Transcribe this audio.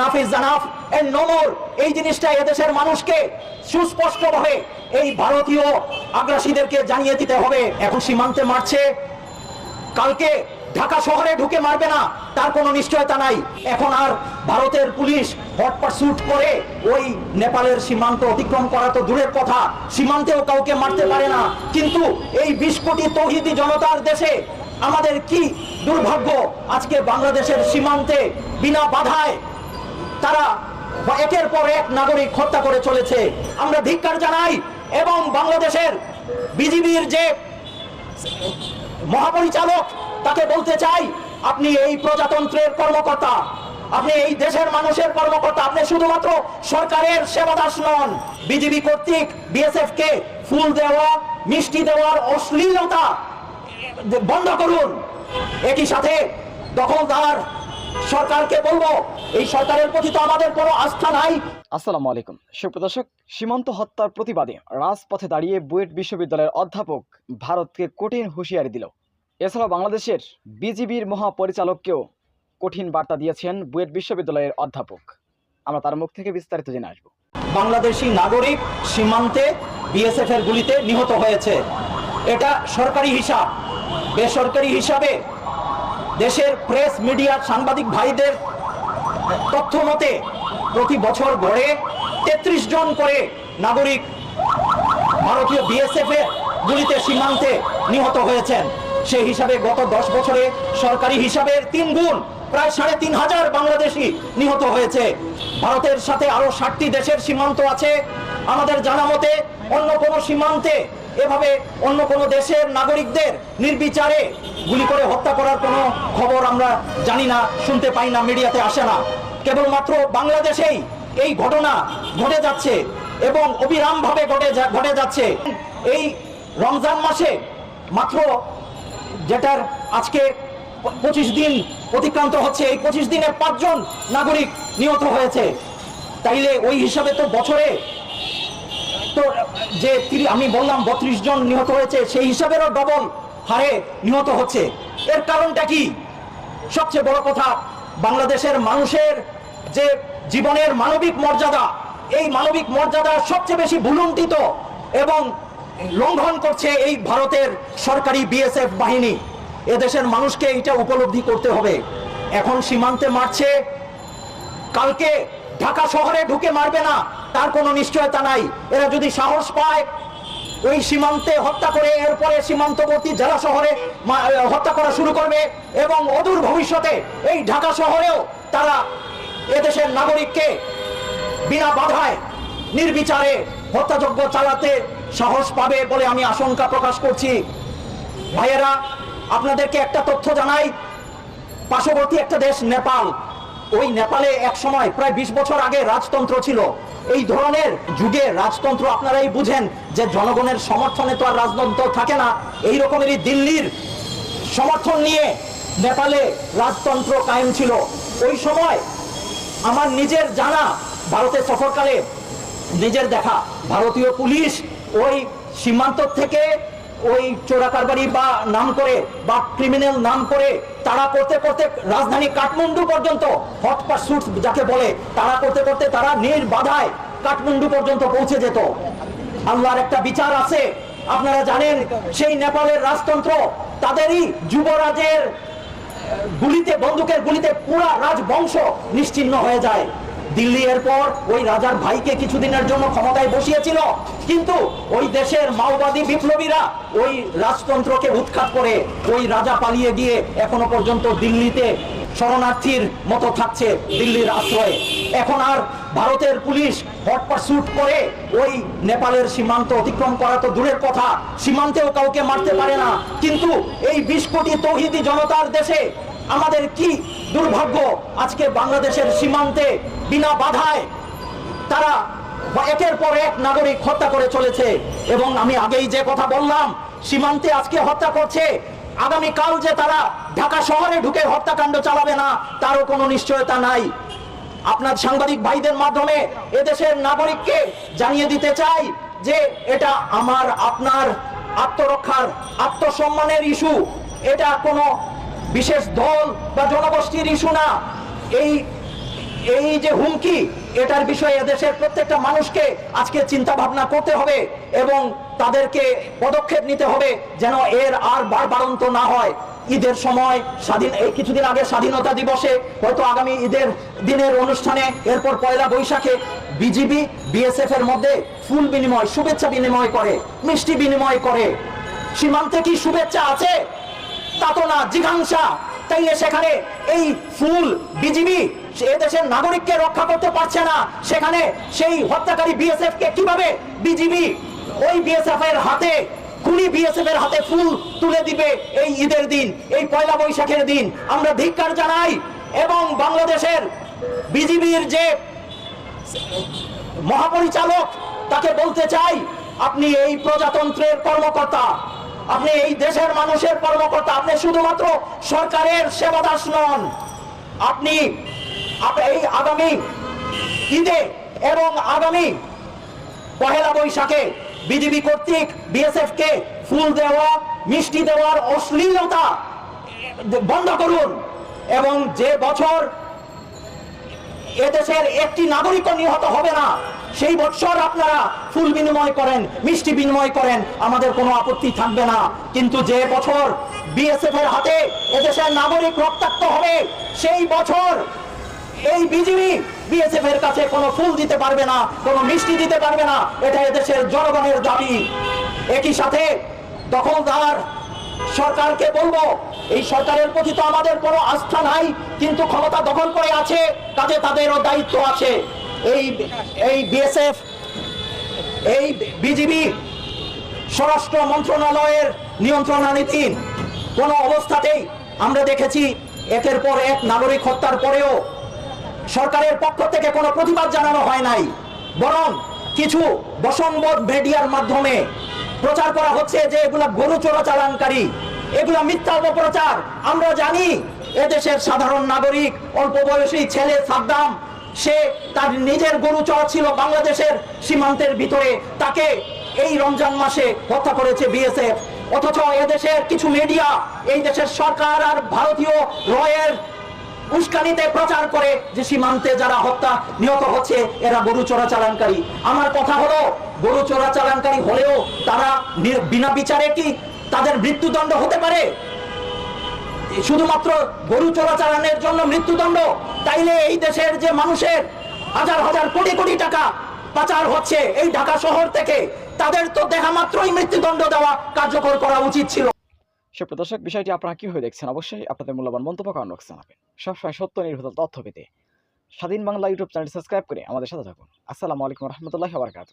জানাফ and no more এই জিনিসটা এদেশের মানুষকে সুস্পষ্টভাবে এই ভারতীয় আগ্রাসীদেরকে জানিয়ে দিতে হবে। এখন সীমান্তে মারছে। কালকে ঢাকা শহরে ঢুকে মারবে না। তার কোনো নিশ্চয়তা নাই। এখন আর ভারতের পুলিশ করে ওই নেপালের সীমান্ত অতিক্রম করা তো দূরের কথা। সীমান্তেও কাউকে মারতে পারে না। কিন্তু এই বিশ কোটি তৌহিদি জনতার দেশে আমাদের কি দুর্ভাগ্য? আজকে বাংলাদেশের সীমান্তে বিনা বাধায় একের পর এক নাগরিক হত্যা করে চলেছে। আমরা ধিক্কার জানাই এবং বাংলাদেশের বিজিবির যে মহাপরিচালক, তাকে বলতে চাই, আপনি এই প্রজাতন্ত্রের কর্মকর্তা, আপনি এই দেশের মানুষের কর্মকর্তা, আপনি শুধুমাত্র সরকারের সেবাদাস নন বিজেপি কর্তৃক বিএসএফ কে ফুল দেওয়া, মিষ্টি দেওয়ার অশ্লীলতা বন্ধ করুন। একই সাথে দখলদার সরকারকে বলব এই সরকারের প্রতি তো আমাদের কোনো আস্থা নাই। আসসালামু আলাইকুম। সুপ্রদর্শক সীমান্ত হত্যার প্রতিবাদে রাজপথে দাঁড়িয়ে বুয়েট বিশ্ববিদ্যালয়ের অধ্যাপক ভারতকে কঠিন হুঁশিয়ারি দিল। এছাড়াও বাংলাদেশের বিজিবির মহাপরিচালককেও কঠিন বার্তা দিয়েছেন বুয়েট বিশ্ববিদ্যালয়ের অধ্যাপক। আমরা তার মুখ থেকে বিস্তারিত জেনে আসব। বাংলাদেশি নাগরিক সীমান্তে বিএসএফ এর গুলিতে নিহত হয়েছে। এটা সরকারি হিসাব। বেসরকারি হিসাবে দেশের প্রেস মিডিয়ার সাংবাদিক ভাইদের তথ্য মতে প্রতি বছর গড়ে তেত্রিশ জন করে নাগরিক ভারতীয় বিএসএফ এর গুলিতে সীমান্তে নিহত হয়েছেন। সেই হিসাবে গত দশ বছরে সরকারি হিসাবের তিন গুণ, প্রায় সাড়ে তিন হাজার বাংলাদেশি নিহত হয়েছে। ভারতের সাথে আরও ষাটটি দেশের সীমান্ত আছে। আমাদের জানা মতে, অন্য কোনো সীমান্তে এভাবে অন্য কোনো দেশের নাগরিকদের নির্বিচারে গুলি করে হত্যা করার কোনো খবর আমরা জানি না, শুনতে পাই না, মিডিয়াতে আসে না। কেবলমাত্র বাংলাদেশেই এই ঘটনা ঘটে যাচ্ছে এবং অবিরামভাবে ঘটে ঘটে যাচ্ছে। এই রমজান মাসে মাত্র যেটার আজকে পঁচিশ দিন অতিক্রান্ত হচ্ছে, এই পঁচিশ দিনে পাঁচজন নাগরিক নিহত হয়েছে। তাইলে ওই হিসাবে তো বছরে তো যে আমি বললাম বত্রিশ জন নিহত হয়েছে, সেই হিসাবেরও ডবল হারে নিহত হচ্ছে। এর কারণটা কি? সবচেয়ে বড় কথা, বাংলাদেশের মানুষের যে জীবনের মানবিক মর্যাদা, এই মানবিক মর্যাদা সবচেয়ে বেশি ভুলুণ্ঠিত এবং লঙ্ঘন করছে এই ভারতের সরকারি বিএসএফ বাহিনী। এদেশের মানুষকে এটা উপলব্ধি করতে হবে। এখন সীমান্তে মারছে। কালকে ঢাকা শহরে ঢুকে মারবে না, তার কোনো নিশ্চয়তা নাই। এরা যদি সাহস পায় ওই সীমান্তে হত্যা করে এরপরে সীমান্তবর্তী জেলা শহরে হত্যা করা শুরু করবে এবং অদূর ভবিষ্যতে এই ঢাকা শহরেও তারা এদেশের নাগরিককে বিনা বাধায় নির্বিচারে হত্যাযজ্ঞ চালাতে সাহস পাবে বলে আমি আশঙ্কা প্রকাশ করছি। ভাইয়েরা, আপনাদেরকে একটা তথ্য জানাই। পার্শ্ববর্তী একটা দেশ, নেপাল। ওই নেপালে এক সময় প্রায় বিশ বছর আগে রাজতন্ত্র ছিল। এই ধরনের যুগে রাজতন্ত্র আপনারাই বুঝেন যে জনগণের সমর্থনে তো আর রাজতন্ত্র থাকে না। এই রকমেরই দিল্লির সমর্থন নিয়ে নেপালে রাজতন্ত্র কায়েম ছিল। ওই সময় আমার নিজের জানা ভারতের সফরকালে নিজের দেখা, ভারতীয় পুলিশ ওই সীমান্ত থেকে ওই চোরাকারবারি বা নাম করে বা ক্রিমিনাল নাম করে তারা করতে করতে রাজধানী কাঠমান্ডু পর্যন্ত হট পারসুট যাকে বলে, তারা করতে করতে তারা নির্বাধায় কাঠমান্ডু পর্যন্ত পৌঁছে যেত। আল্লাহর একটা বিচার আছে, আপনারা জানেন, সেই নেপালের রাজতন্ত্র তাদেরই যুবরাজের গুলিতে, বন্দুকের গুলিতে পুরা রাজবংশ নিশ্চিহ্ন হয়ে যায়। দিল্লি এরপর ওই রাজার ভাইকে কিছুদিনের জন্য ক্ষমতায় বসিয়েছিল। কিন্তু ওই দেশের মাওবাদী বিপ্লবীরা ওই রাজতন্ত্রকে উৎখাত করে ওই রাজা পালিয়ে গিয়ে এখনও পর্যন্ত দিল্লিতে শরণার্থীর মতো থাকছে দিল্লির আশ্রয়ে। এখন আর ভারতের পুলিশ হট পারসুট করে ওই নেপালের সীমান্ত অতিক্রম করা তো দূরের কথা। সীমান্তেও কাউকে মারতে পারে না। কিন্তু এই বিশ কোটি তৌহিদি জনতার দেশে আমাদের কি দুর্ভাগ্য, আজকে বাংলাদেশের সীমান্তে বিনা বাধায় তারা একের পর এক নাগরিক হত্যা করে চলেছে। এবং আমি আগেই যে কথা বললাম, সীমান্তে আজকে হত্যা করছে। আগামীকাল যে তারা ঢাকা শহরে ঢুকে হত্যাকাণ্ড চালাবে না, তারও কোনো নিশ্চয়তা নাই। আপনার সাংবাদিক ভাইদের মাধ্যমে এদেশের নাগরিককে জানিয়ে দিতে চাই যে এটা আমার, আপনার আত্মরক্ষার, আত্মসম্মানের ইস্যু। এটা কোনো বিশেষ দল বা জনগোষ্ঠীর ইস্যু না। এই এই যে হুমকি, এটার বিষয়ে দেশের প্রত্যেকটা মানুষকে আজকে চিন্তা ভাবনা করতে হবে এবং তাদেরকে পদক্ষেপ নিতে হবে যেন এর আর বারবারন্ত না হয়। ঈদের সময় স্বাধীন, এই কিছুদিন আগে স্বাধীনতা দিবসে হয়তো আগামী ঈদের দিনের অনুষ্ঠানে, এরপর পয়লা বৈশাখে বিজিবি বিএসএফ এর মধ্যে ফুল বিনিময়, শুভেচ্ছা বিনিময় করে, মিষ্টি বিনিময় করে। সীমান্তে কি শুভেচ্ছা আছে? তা তো না জিঘাংসা। তাই সেখানে এই ফুল বিজিবি দেশের নাগরিককে রক্ষা করতে পারছে না। সেখানে সেই হত্যাকারী বিএসএফ কে কীভাবে বিজিবি ওই বিএসএফ এর হাতে, খুনি বিএসএফ এর হাতে ফুল তুলে দিবে এই ঈদের দিন, এই পয়লা বৈশাখের দিন? আমরা ধিক্কার জানাই এবং বাংলাদেশের বিজিবির যে মহাপরিচালক, তাকে বলতে চাই, আপনি এই প্রজাতন্ত্রের কর্মকর্তা। আপনি এই দেশের মানুষের কর্মকর্তা, আপনি শুধুমাত্র সরকারের সেবাদাস নন। আপনি এই আগামী ঈদে এবং আগামী পহেলা বৈশাখে বিজেপি কর্তৃক বিএসএফ কে ফুল দেওয়া, মিষ্টি দেওয়ার অশ্লীলতা বন্ধ করুন এবং যে বছর এদেশের একটি নাগরিকও নিহত হবে না সেই বৎসর আপনারা ফুল বিনিময় করেন, মিষ্টি বিনিময় করেন, আমাদের কোনো আপত্তি থাকবে না। কিন্তু যে বছর বিএসএফ এর হাতে এদেশের নাগরিক রক্তাক্ত হবে, সেই বছর এই বিজিবি বিএসএফ এর কাছে কোনো ফুল দিতে পারবে না, কোনো মিষ্টি দিতে পারবে না, এটা এদেশের জনগণের দাবি। একই সাথে দখলদার সরকারকে বলব, এই সরকারের প্রতি তো আমাদের কোনো আস্থা নাই, কিন্তু ক্ষমতা দখল করে আছে কাজে তাদেরও দায়িত্ব আছে। এই এই বিএসএফ এই বিজিবি স্বরাষ্ট্র মন্ত্রণালয়ের নিয়ন্ত্রণাধীন কোনো অবস্থাতেই আমরা দেখেছি একের পর এক নাগরিক হত্যার পরেও সরকারের পক্ষ থেকে কোনো প্রতিবাদ জানানো হয় নাই। বরং কিছু বসংবোধ মিডিয়ার মাধ্যমে প্রচার করা হচ্ছে যে এগুলা গরু চোরাচালানকারী, এগুলা মিথ্যা অপপ্রচার। আমরা জানি এদেশের সাধারণ নাগরিক, অল্প বয়সী ছেলে সাদ্দাম সে তার নিজের গরু চড়াচ্ছিল বাংলাদেশের সীমান্তের ভিতরে। তাকে এই রমজান মাসে হত্যা করেছে বিএসএফ। অথচ এদেশের কিছু মিডিয়া এই দেশের সরকার আর ভারতীয় রয়ের উস্কানিতে প্রচার করে যে সীমান্তে যারা হত্যা নিহত হচ্ছে, এরা গরু চোরা চালানকারী। আমার কথা হলো, গরু চোরা চালানকারী হলেও তারা বিনা বিচারে কি তাদের মৃত্যুদণ্ড হতে পারে? শুধুমাত্র গরু চোরাচালানের জন্য মৃত্যুদণ্ড, তাইলে এই দেশের যে মানুষের হাজার হাজার কোটি কোটি টাকা পাচার হচ্ছে এই ঢাকা শহর থেকে, তাদের তো দেখা মাত্রই মৃত্যুদণ্ড দেওয়া কার্যকর করা উচিত ছিল। সুপ্রিয় দর্শক, বিষয়টি আপনারা কীভাবে দেখছেন? অবশ্যই আপনাদের মূল্যবান মন্তব্য কারণ জানাবেন। সবসময় সত্য নির্ভর তথ্য পেতে স্বাধীন বাংলা ইউটিউব চ্যানেল সাবস্ক্রাইব করে আমাদের সাথে থাকুন। আসসালামু আলাইকুম রহমতুল্লাহ বারকাত